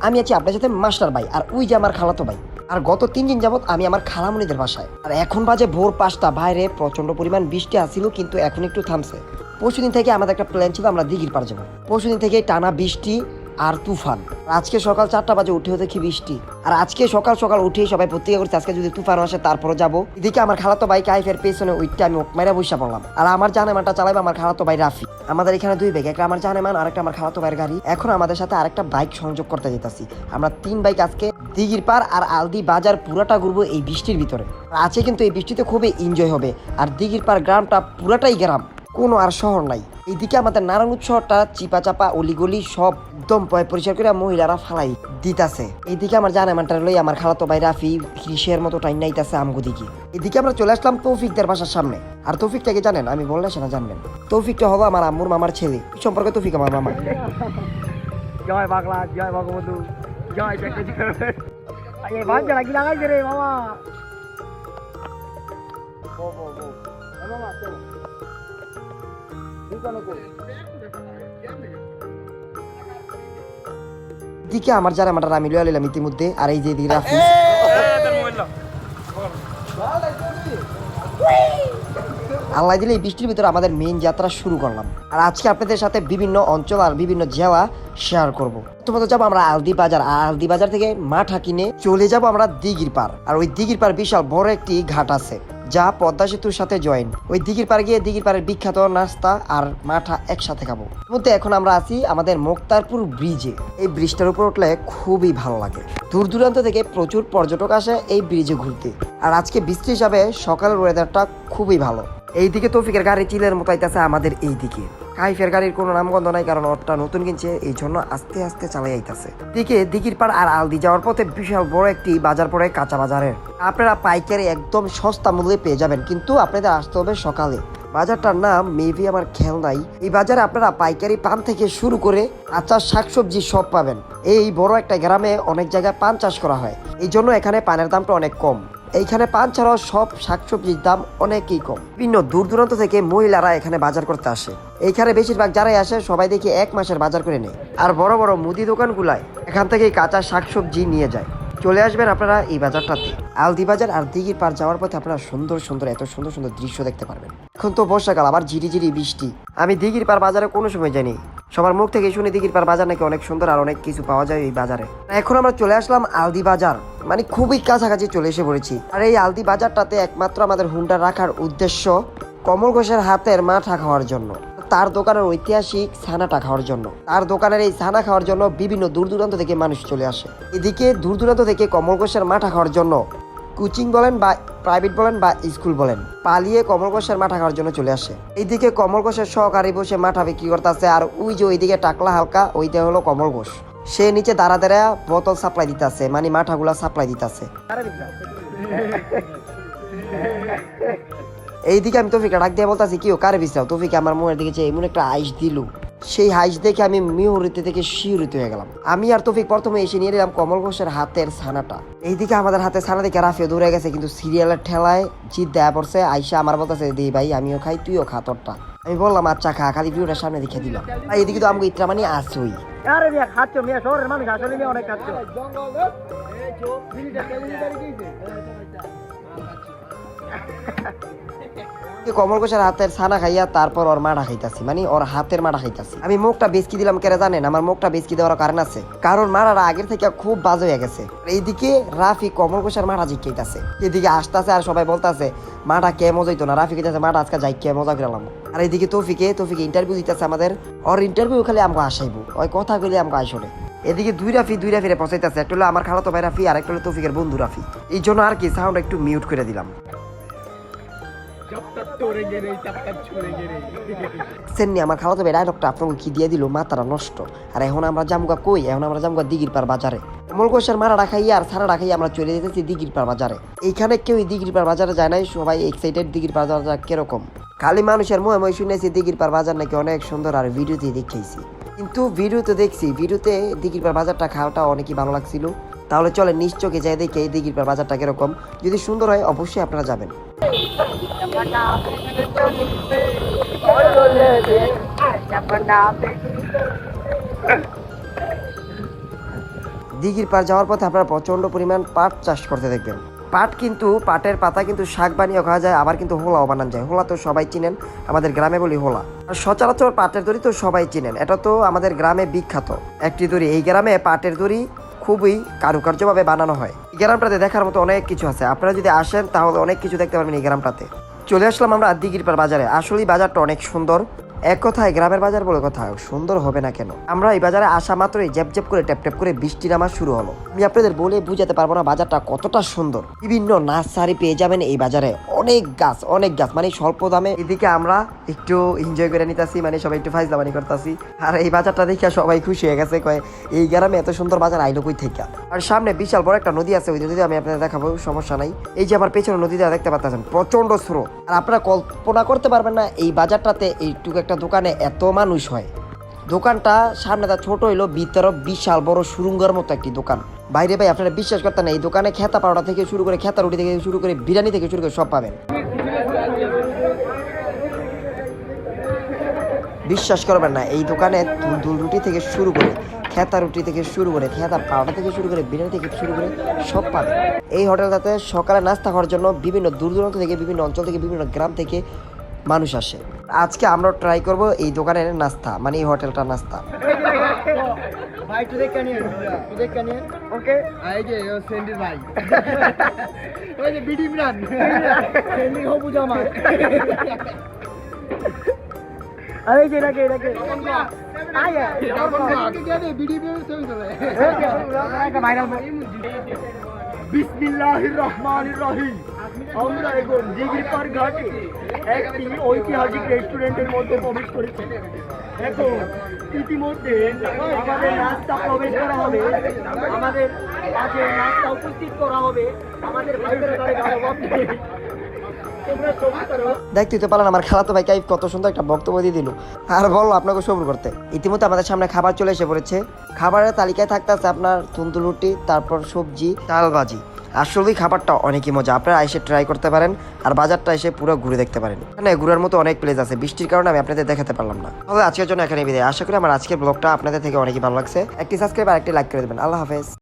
আমি আছি আপনার সাথে মাস্টার ভাই আর ওই যে আমার খালাতো ভাই। আর গত তিন দিন যাবত আমি আমার খালামুনিদের বাসায়। আর এখন বাজে ভোর পাঁচটা বাইরে প্রচণ্ড পরিমাণ বৃষ্টি আসিল কিন্তু এখন একটু থামছে। পরশুদিন থেকে আমাদের একটা প্ল্যান ছিল আমরা দিঘির পার যাব। পরশুদিন থেকে টানা বৃষ্টি আর তুফান। আজকে সকাল চারটা বাজে, উঠেও দেখি বৃষ্টি। আর আজকে সকাল সকাল উঠেই সবাই প্রতিজ্ঞা করছে, আজকে যদি তুফান আসে তারপরে যাব। এদিকে আমার খালাতো ভাই কাইফের পেছনে ওইটা আমি মাইরা বসে পড়লাম। আর আমার জানেমানটা চালাবে আমার খালাতো ভাই রাফি। আমাদের এখানে দুই ব্যাগ একটা আমার জানেমান, আর একটা আমার খালাতো ভাইয়ের গাড়ি। এখন আমাদের সাথে আরেকটা বাইক সংযোগ করতে যেতেছি। আমরা তিন বাইক আজকে দিঘির পার আর আলদি বাজার পুরাটা ঘুরবো এই বৃষ্টির ভিতরে। আছে কিন্তু এই বৃষ্টিতে খুবই এনজয় হবে। আর দিঘির পার গ্রামটা পুরাটাই গ্রাম। কোনো আর শহর নাই। এইদিকে আমাদের নারায়ণ শহরটা চিপা চাপা অলিগলি সব একদম পরিষ্কার করে মহিলারা ফালাই দিতাছে। এইদিকে আমার জানা মানটা লই আমার খালাতো ভাই রাফি কৃষের মতো টাইম নাইতাছে আমগো দিকে। এদিকে আমরা চলে আসলাম তৌফিকদের বাসার সামনে। আর তৌফিকটাকে জানেন? আমি বললে সেটা জানবেন। তৌফিকটা হবে আমার আম্মুর মামার ছেলে। সম্পর্কে তৌফিক আমার মামা মামা। দিকে আমার যারা মাটার আমি লইয়া নিলাম ইতিমধ্যে আর এই যে রাফি আল্লাহ দিলে এই বৃষ্টির ভিতরে আমাদের মেইন যাত্রা শুরু করলাম আর আজকে আপনাদের সাথে বিভিন্ন অঞ্চল আর বিভিন্ন জেলা শেয়ার করব প্রথমত যাব আমরা আলদি বাজার আর আলদি বাজার থেকে মাঠা কিনে চলে যাব আমরা দিঘির পার আর ওই দিঘির পার বিশাল বড় একটি ঘাট আছে যা পদ্মা সেতুর সাথে জয়েন ওই দিঘির পাড়ে গিয়ে দিঘির পাড়ের বিখ্যাত নাস্তা আর মাঠা একসাথে খাব। মধ্যে এখন আমরা আছি আমাদের মুক্তারপুর ব্রিজে এই ব্রিজটার উপর উঠলে খুবই ভালো লাগে। দূর দূরান্ত থেকে প্রচুর পর্যটক আসে এই ব্রিজে ঘুরতে। আর আজকে বৃষ্টি হিসাবে সকালের ওয়েদারটা খুবই ভালো। এইদিকে তৌফিকের গাড়ি চিলের মতো আইতেছে আমাদের এই দিকে কাইফের গাড়ির কোনো নামগন্ধ নাই, কারণ ওরটা নতুন কিনছে, এই জন্য আস্তে আস্তে চালাই আইতাছে। দিকে দিঘির পাড় আর আলদি যাওয়ার পথে বিশাল বড় একটি বাজার পড়ে কাঁচা বাজারের। আপনারা পাইকারি একদম সস্তা মূল্যে পেয়ে যাবেন, কিন্তু আপনাদের আসতে হবে সকালে। বাজারটার নাম মেবি আমার খেয়াল নাই। এই বাজারে আপনারা পাইকারি পান থেকে শুরু করে আচার শাকসবজি সব পাবেন। এই বড় একটা গ্রামে অনেক জায়গায় পান চাষ করা হয়। এই জন্য এখানে পানের দামটা অনেক কম। এইখানে পান ছাড়াও সব শাকসবজির দাম অনেকই কম। বিভিন্ন দূর দূরান্ত থেকে মহিলারা এখানে বাজার করতে আসে। এইখানে বেশিরভাগ যারাই আসে, সবাই দেখি এক মাসের বাজার করে নেয়। আর বড় বড় মুদি দোকানগুলায় এখান থেকে কাঁচা শাকসবজি নিয়ে যায়। চলে আসবেন আপনারা এই বাজারটাতে। আলদি বাজার আর দিঘির পার যাওয়ার পথে আপনারা সুন্দর সুন্দর, এত সুন্দর সুন্দর দৃশ্য দেখতে পারবেন। এখন তো বর্ষাকাল, আবার ঝিরি ঝিরি বৃষ্টি। আমি দিঘির পার বাজারে কোনো সময় জানি সবার মুখ থেকে শুনে দিঘির পার বাজার নাকি অনেক সুন্দর আর অনেক কিছু পাওয়া যায় এই বাজারে। এখন আমরা চলে আসলাম আলদি বাজার মানে খুবই কাছাকাছি চলে এসে পড়েছি। আর এই আলদি বাজারটাতে একমাত্র আমাদের হুন্ডা রাখার উদ্দেশ্য কমল ঘোষের হাতের মাঠা খাওয়ার জন্য। তার দোকানের ঐতিহাসিক ছানাটা খাওয়ার জন্য। তার দোকানের এই ছানা খাওয়ার জন্য বিভিন্ন দূর দূরান্ত থেকে মানুষ চলে আসে। এদিকে দূর দূরান্ত থেকে কমল ঘোষের মাঠা খাওয়ার জন্য কোচিং বলেন বা প্রাইভেট বলেন বা স্কুল বলেন, পালিয়ে কমল ঘোষের মাঠা খাওয়ার জন্য চলে আসে। এইদিকে কমল ঘোষের সহকারী বসে মাঠা বিক্রি করতেছে আর ওই যে ওইদিকে টাকলা হালকা, ওইটা হলো কমল ঘোষ সে নিচে দাঁড়া দাঁড়া বোতল সাপ্লাই দিতেছে মানে মাঠাগুলা সাপ্লাই দিতেছে। এইদিকে আমি তফিকে ডাক দিয়ে বলতেছি কি ও কারে বিশ্রাও তফিকে আমার মুখের দিকে যে এমন একটা আইস দিল। সেই হাইস দেখে আমি মিহরিতে থেকে শিহরিত হয়ে গেলাম। আমি আর তফিক প্রথমে এসে নিয়ে নিলাম কমল ঘোষের হাতের ছানাটা। এইদিকে আমাদের হাতে ছানা দেখে রাফিও দূরে গেছে কিন্তু সিরিয়ালের ঠেলায় জিত দেয়া পড়ছে। আইসা আমার বলতেছে দি ভাই আমিও খাই তুইও খা তোরটা। আমি বললাম আচ্ছা খা। খালি ভিডিওটা সামনে দেখে দিলাম। এইদিকে এদিকে তো আমাকে ইত্রা মানে আসুই আরে মিয়া খাচ্ছ মিয়া শহরের মানুষ আসলে মিয়া অনেক খাচ্ছ। কমল ঘোষের হাতের ছানা খাইয়া তারপর ওর মাটা খাইতাছি মানে ওর হাতের মাটা খাইতাছি। আমি মুখটা বেচকি দিলাম কেন জানেন আমার মুখটা বেচকি দেওয়ার কারণ আছে। কারণ মারাটা আগের থেকে খুব বাজে হয়ে গেছে। এইদিকে রাফি কমল ঘোষের মাটা জিজ্ঞাইতাছে। এদিকে আসতেছে আর সবাই বলতাছে মাটা কে মজা না? রাফি কইতাছে মাটা আজকে যাই কে মজা করলাম আর এইদিকে তৌফিকে তৌফিকে ইন্টারভিউ দিতেছে আমাদের। ওর ইন্টারভিউ খালি আমাকে আসাইব ওই কথা কইলে আমাকে আইসরে এদিকে দুই রাফি দুই রাফিরে পৌঁছাইতেছে একটা হলো আমার খালাতো ভাই রাফি, আর একটা হলো তৌফিকের বন্ধু রাফি। এই জন্য আর কি সাউন্ড একটু মিউট করে দিলাম। সেননি আমার দিয়ে দিল? মাথাটা নষ্ট। আর এখন আমরা কই? এখন আমরা পার বাজারে। মারা রাখাই আর সারা রাখাই আমরা চলে যেতেছি পার বাজারে। এইখানে পার বাজারে যায় নাই, সবাই এক্সাইটেড পার বাজার খালি মানুষের মুহে মই শুনেছি দিঘির পার বাজার নাকি অনেক সুন্দর আর ভিডিওতে দেখেছি। কিন্তু ভিডিওতে দেখছি, ভিডিওতে দিঘির পার বাজারটা খাওয়াটা অনেকই ভালো লাগছিল। তাহলে চলে নিশ্চয়কে যাই দেখে এই দিঘির পার বাজারটা কীরকম। যদি সুন্দর হয়, অবশ্যই আপনারা যাবেন। দিঘির পার যাওয়ার পথে আপনারা প্রচণ্ড পরিমাণ পাট চাষ করতে দেখবেন। পাট কিন্তু, পাটের পাতা কিন্তু শাক বানিয়ে খাওয়া যায়, আবার কিন্তু হোলাও বানানো যায়। হোলা তো সবাই চিনেন, আমাদের গ্রামে বলি হোলা। সচরাচর পাটের দড়ি তো সবাই চিনেন, এটা তো আমাদের গ্রামে বিখ্যাত। একটি দড়ি, এই গ্রামে পাটের দড়ি খুবই কারুকার্যভাবে বানানো হয়। গ্রামটাতে দেখার মতো অনেক কিছু আছে। আপনারা যদি আসেন, তাহলে অনেক কিছু দেখতে পারবেন এই গ্রামটাতে। চলে আসলাম আমরা দিঘির পার বাজারে। আসলেই বাজারটা অনেক সুন্দর। এক কথায় গ্রামের বাজার বলে কথা, সুন্দর হবে না কেন? আমরা এই বাজারে আসা মাত্রই জ্যাপ জ্যাপ করে, ট্যাপ ট্যাপ করে বৃষ্টি নামা শুরু হলো। আমি আপনাদের বলে বুঝাতে পারব না বাজারটা কতটা সুন্দর। বিভিন্ন নার্সারি পেয়ে যাবেন এই বাজারে। অনেক গাছ অনেক গাছ মানে স্বল্প দামে। এদিকে আমরা একটু এনজয় করে নিতেছি মানে সবাই একটু ফাইজলামানি করতেছি। আর এই বাজারটা দেখে সবাই খুশি হয়ে গেছে, কয়, এই গ্রামে এত সুন্দর বাজার আইলো কই থেকে? আর সামনে বিশাল বড় একটা নদী আছে, ওই নদীতে আমি আপনাদের দেখাবো, সমস্যা নাই। এই যে আমার পেছনে নদীটা দেখতে পাচ্ছেন প্রচণ্ড স্রোত। আর আপনারা কল্পনা করতে পারবেন না, এই বাজারটাতে এইটুকু একটা দোকানে এত মানুষ হয়। দোকানটা সামনেটা ছোট হইল, ভিতরে বিশাল বড় সুরুঙ্গের মতো একটি দোকান। বাইরে ভাই, আপনারা বিশ্বাস করতেন না, এই দোকানে খেতা পাউডার থেকে শুরু করে খেতা রুটি থেকে শুরু করে, বিরিয়ানি থেকে শুরু করে সব পাবেন। বিশ্বাস করবেন না, এই দোকানে দুল রুটি থেকে শুরু করে, খেতা রুটি থেকে শুরু করে, খেতা পাউডার থেকে শুরু করে, বিরিয়ানি থেকে শুরু করে সব পাবেন। এই হোটেলটাতে সকালে নাস্তা খাওয়ার জন্য বিভিন্ন দূর দূরান্ত থেকে, বিভিন্ন অঞ্চল থেকে, বিভিন্ন গ্রাম থেকে মানুষ আসে। আজকে আমরা ট্রাই করব এই দোকানের নাস্তা মানে এই হোটেলটার নাস্তা। ভাই তুই দেখ কানিয়ে তুই দেখ কানিয়ে ওকে এই যে ও সেন্ডির ভাই। ওই যে বিডি ইমরান। ট্রেন্ডিং হবু জামা আরে যে এটাকে এটাকে আয় বিডি পেয়ে ছবি তোলে বিসমিল্লাহির রহমানির রহিম। আমরা এখন দিঘিরপার ঘাটে। একটি ঐতিহাসিক রেস্টুরেন্টের মধ্যে প্রবেশ করেছি এখন ইতিমধ্যে আমাদের নাস্তা প্রবেশ করা হবে, আমাদের নাস্তা উপস্থিত করা হবে, আমাদের দেখতেই তো পারলেন আমার খালাতো ভাই কাইফ কত সুন্দর একটা বক্তব্য দিয়ে দিল। আর বলল আপনাকে সবর করতে। ইতিমধ্যে আমাদের সামনে খাবার চলে এসে পড়েছে। খাবারের তালিকায় থাকতে আছে আপনার রুটি, তারপর সবজি ডাল ভাজি। আসলেই খাবারটা অনেকই মজা। আপনারা এসে ট্রাই করতে পারেন আর বাজারটা এসে পুরো ঘুরে দেখতে পারেন। এখানে ঘুরার মতো অনেক প্লেস আছে। বৃষ্টির কারণে আমি আপনাদের দেখাতে পারলাম না। তবে আজকের জন্য এখানে বিদায়। আশা করি আমার আজকের ব্লগটা আপনাদের থেকে অনেকই ভালো লাগছে। একটি সাবস্ক্রাইব আর একটি লাইক করে দেবেন। আল্লাহ হাফেজ।